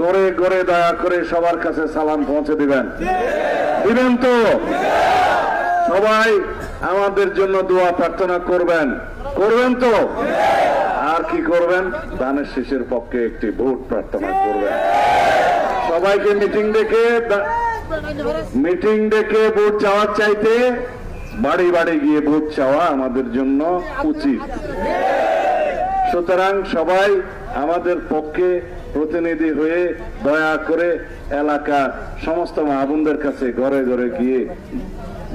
গড়ে গড়ে দয়া করে সবার কাছে সালাম পৌঁছে দিবেন। দিবেন তো? সবাই আমাদের জন্য দোয়া প্রার্থনা করবেন। করবেন তো? আর কি করবেন? দানের শেষের পক্ষে একটি ভোট প্রার্থনা করবেন। সবাইকে মিটিং ডেকে মিটিং ডেকে ভোট চাওয়ার চাইতে বাড়ি বাড়ি গিয়ে ভোট চাওয়া আমাদের জন্য উচিত। সুতরাং সবাই আমাদের পক্ষে প্রতিনিধি হয়ে দয়া করে এলাকা সমস্ত মাহবুনদের কাছে ঘরে ঘরে গিয়ে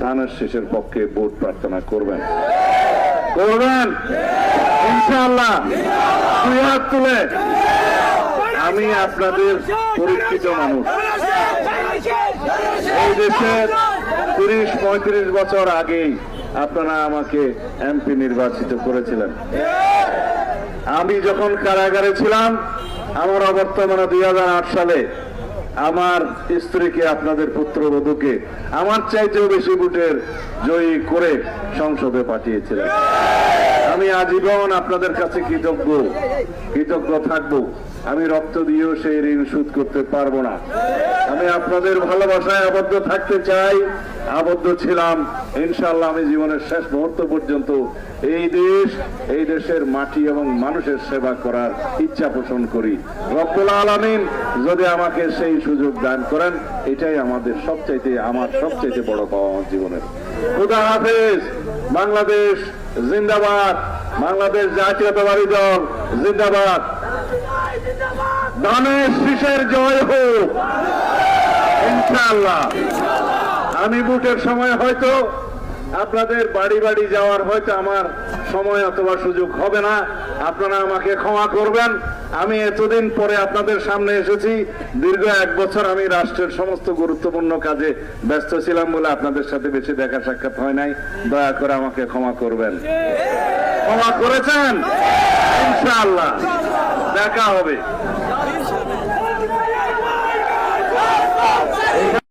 ধানের শেষের পক্ষে ভোট প্রার্থনা করবেন। করবেন? ইনশাআল্লাহ। দুই হাত তুলে আমি আপনাদের পরিচিত মানুষ। এই দেশের তিরিশ, পঁয়ত্রিশ বছর আগেই আপনারা আমাকে এমপি নির্বাচিত করেছিলেন। আমি যখন কারাগারে ছিলাম আমার অবর্তমানে দুই সালে আমার স্ত্রীকে, আপনাদের পুত্রবধূকে আমার চাইতেও বেশি ভোটের জয়ী করে সংসদে পাঠিয়েছিলেন। আমি আজীবন আপনাদের কাছে কৃতজ্ঞ কৃতজ্ঞ থাকব। আমি রক্ত দিয়েও সেই ঋণ শোধ করতে পারব না। আমি আপনাদের ভালোবাসায় আবদ্ধ থাকতে চাই। আবদ্ধ ছিলাম। ইনশাল্লাহ আমি জীবনের শেষ মুহূর্ত পর্যন্ত এই দেশ, এই দেশের মাটি এবং মানুষের সেবা করার ইচ্ছা পোষণ করি। রব্বুল আলমিন যদি আমাকে সেই সুযোগ দান করেন, এটাই আমাদের সবচাইতে, আমার সবচাইতে বড় পাওয়া আমার জীবনের। খুদা হাফেজ, বাংলাদেশ জিন্দাবাদ, বাংলাদেশ জাতীয়তাবাদী দল জিন্দাবাদ। দানের শীষের জয় হোক। ইনশাআল্লাহ। আমি বুটের সময় হয়তো আপনাদের বাড়ি বাড়ি যাওয়ার হয়তো আমার সময় অথবা সুযোগ হবে না। আপনারা আমাকে ক্ষমা করবেন। আমি এতদিন পরে আপনাদের সামনে এসেছি। দীর্ঘ এক বছর আমি রাষ্ট্রের সমস্ত গুরুত্বপূর্ণ কাজে ব্যস্ত ছিলাম বলে আপনাদের সাথে বেশি দেখা সাক্ষাৎ হয় নাই। দয়া করে আমাকে ক্ষমা করবেন। ক্ষমা করেছেন? ইনশাআল্লাহ। দেখা হবে।